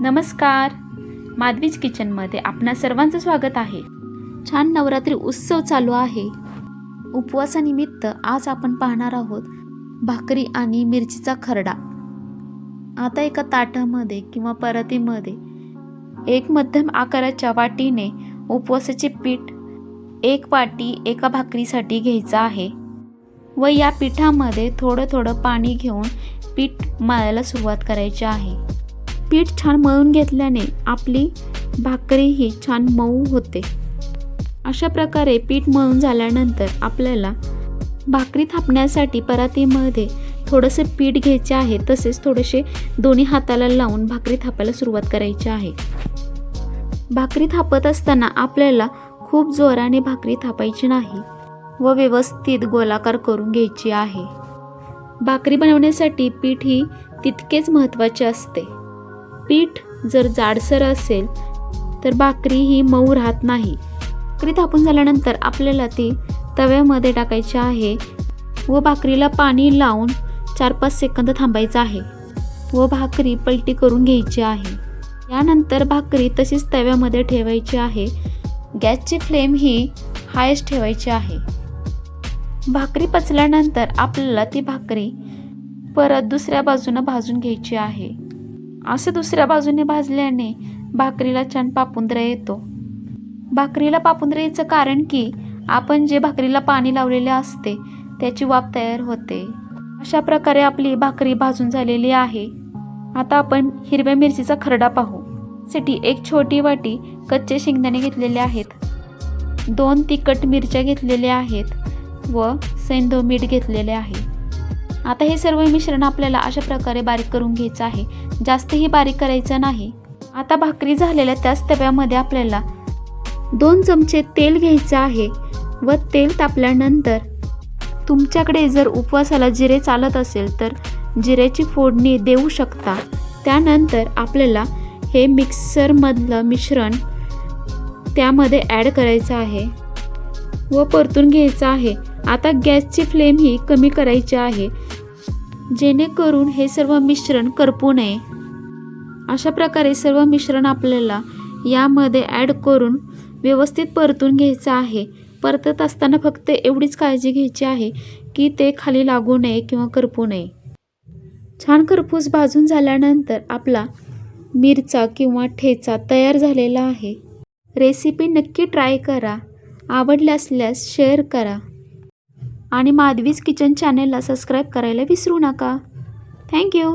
नमस्कार. माधवीज किचनमध्ये आपणा सर्वांचं स्वागत आहे. छान नवरात्री उत्सव चालू आहे. उपवासानिमित्त आज आपण पाहणार आहोत भाकरी आणि मिरचीचा खरडा. आता एका ताटामध्ये किंवा परतीमध्ये एक मध्यम आकाराच्या वाटीने उपवासाचे पीठ एक वाटी एका भाकरीसाठी घ्यायचं आहे व या पिठामध्ये थोडं थोडं पाणी घेऊन पीठ मळायला सुरुवात करायची आहे. पीठ छान मळून घेतल्याने आपली भाकरी ही छान मऊ होते. अशा प्रकारे पीठ मळून झाल्यानंतर आपल्याला भाकरी थापण्यासाठी परातीमध्ये थोडंसं पीठ घ्यायचे आहे तसेच थोडेसे दोन्ही हाताला लावून भाकरी थापायला सुरुवात करायची आहे. भाकरी थापत असताना आपल्याला खूप जोराने भाकरी थापायची नाही व व्यवस्थित गोलाकार करून घ्यायची आहे. भाकरी बनवण्यासाठी पीठ ही तितकेच महत्त्वाचे असते. पीठ जर जाडसर असेल तर भाकरी ही मऊ राहत नाही. भाकरी थापून झाल्यानंतर आपल्याला ती तव्यामध्ये टाकायची आहे व भाकरीला पाणी लावून चार पाच सेकंद थांबायचं आहे व भाकरी पलटी करून घ्यायची आहे. यानंतर भाकरी तशीच तव्यामध्ये ठेवायची आहे. गॅसची फ्लेम ही हायस्ट ठेवायची आहे. भाकरी पचल्यानंतर आपल्याला ती भाकरी परत दुसऱ्या बाजूनं भाजून घ्यायची आहे. असं दुसऱ्या बाजूने भाजल्याने भाकरीला छान पापुंद्रा येतो. भाकरीला पापुंद्रा याचं कारण की आपण जे भाकरीला पाणी लावलेले असते त्याची वाफ तयार होते. अशा प्रकारे आपली भाकरी भाजून झालेली आहे. आता आपण हिरव्या मिरचीचा खरडा पाहू. साठी एक छोटी वाटी कच्चे शेंगदाणे घेतलेले आहेत. दोन तिखट मिरच्या घेतलेल्या आहेत व सेंधो मीठ घेतलेले आहे. आता हे सर्व मिश्रण आपल्याला अशा प्रकारे बारीक करून घ्यायचं आहे. जास्तही बारीक करायचं नाही. आता भाकरी झालेल्या त्याच तव्यामध्ये आपल्याला दोन चमचे तेल घ्यायचं आहे व तेल तापल्यानंतर तुमच्याकडे जर उपवासाला जिरे चालत असेल तर जिऱ्याची फोडणी देऊ शकता. त्यानंतर आपल्याला हे मिक्सरमधलं मिश्रण त्यामध्ये ॲड करायचं आहे व परतून घ्यायचं आहे. आता गॅसची फ्लेम ही कमी करायची आहे. जेणेकरून हे सर्व मिश्रण करपू नये. अशा प्रकारे सर्व मिश्रण आपल्याला यामध्ये ॲड करून व्यवस्थित परतून घ्यायचं आहे. परतत असताना फक्त एवढीच काळजी घ्यायची आहे की ते खाली लागू नये किंवा करपू नये. छान खरपूस भाजून झाल्यानंतर आपला मिरचा किंवा ठेचा तयार झालेला आहे. रेसिपी नक्की ट्राय करा. आवडल्या असल्यास शेअर करा. आणि माधवीज किचन चॅनेलला सबस्क्राईब करायला विसरू नका. थँक्यू